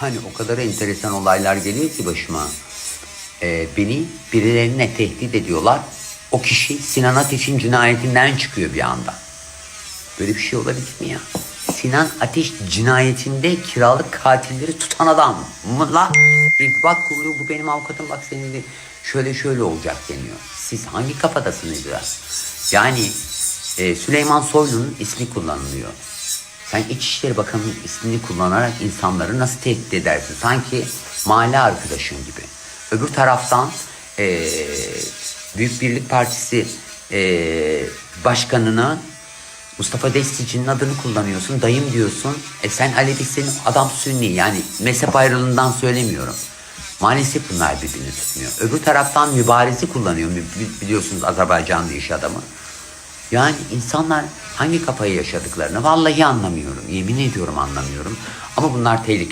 Hani o kadar enteresan olaylar geliyor ki başıma. Ee, beni birilerine tehdit ediyorlar. O kişi Sinan Ateş'in cinayetinden çıkıyor bir anda. Böyle bir şey olabilir mi ya? Sinan Ateş cinayetinde kiralık katilleri tutan adam mı la? İrtibat kuruluyor bu benim avukatım bak senin de şöyle şöyle olacak deniyor. Siz hangi kafadasınız ya? Yani e, Süleyman Soylu'nun ismi kullanılıyor. Sen İçişleri Bakanı'nın ismini kullanarak insanları nasıl tehdit edersin? Sanki mahalle arkadaşın gibi. Öbür taraftan e, Büyük Birlik Partisi e, başkanını Mustafa Destici'nin adını kullanıyorsun. Dayım diyorsun. E sen senin adam Sünni. Yani mezhep ayrılığından söylemiyorum. Maalesef bunlar birbirini tutmuyor. Öbür taraftan mübarezi kullanıyor. Bi- Biliyorsunuz Azerbaycanlı iş adamı. Yani insanlar hangi kafayı yaşadıklarını vallahi anlamıyorum. Yemin ediyorum anlamıyorum. Ama bunlar tehlikeli.